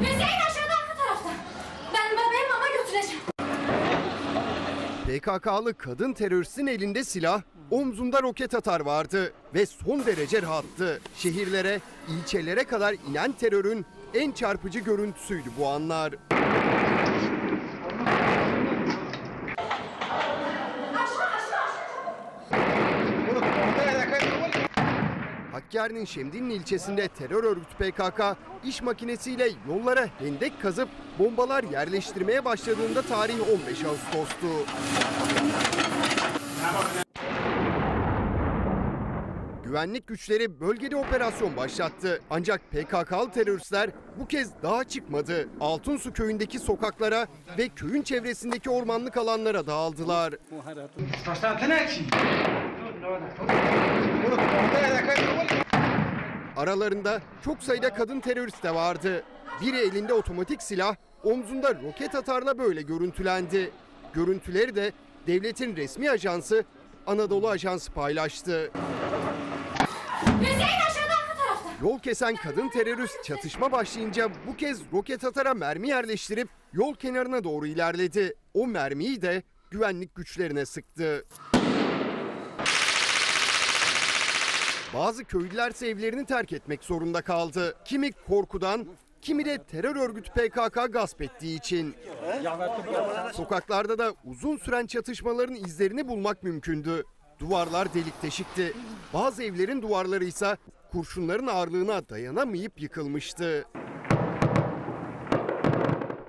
Hüseyin aşağıda arka tarafta. Ben bebeğim ama götüreceğim. PKK'lı kadın teröristin elinde silah, omzunda roket atar vardı ve son derece rahattı. Şehirlere, ilçelere kadar inen terörün en çarpıcı görüntüsüydü bu anlar. Hakkari'nin Şemdinli ilçesinde terör örgütü PKK iş makinesiyle yollara hendek kazıp bombalar yerleştirmeye başladığında tarih 15 Ağustos'tu. Güvenlik güçleri bölgede operasyon başlattı. Ancak PKK'lı teröristler bu kez daha çıkmadı. Altunsu köyündeki sokaklara ve köyün çevresindeki ormanlık alanlara dağıldılar. Aralarında çok sayıda kadın terörist de vardı. Biri elinde otomatik silah, omzunda roket atarla böyle görüntülendi. Görüntüleri de devletin resmi ajansı Anadolu Ajansı paylaştı. Yol kesen kadın terörist çatışma başlayınca bu kez roket atara mermi yerleştirip yol kenarına doğru ilerledi. O mermiyi de güvenlik güçlerine sıktı. Bazı köylülerse evlerini terk etmek zorunda kaldı. Kimi korkudan, kimi de terör örgütü PKK gasp ettiği için. Sokaklarda da uzun süren çatışmaların izlerini bulmak mümkündü. Duvarlar delik deşikti. Bazı evlerin duvarları ise kurşunların ağırlığına dayanamayıp yıkılmıştı.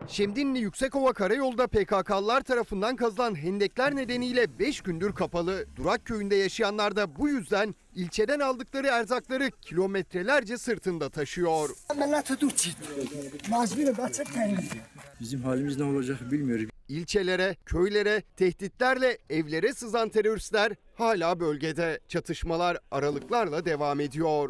Şemdinli Yüksekova Karayolda PKK'lılar tarafından kazılan hendekler nedeniyle 5 gündür kapalı. Durak köyünde yaşayanlar da bu yüzden ilçeden aldıkları erzakları kilometrelerce sırtında taşıyor. Bizim halimiz ne olacak bilmiyoruz. İlçelere, köylere, tehditlerle evlere sızan teröristler hala bölgede. Çatışmalar aralıklarla devam ediyor.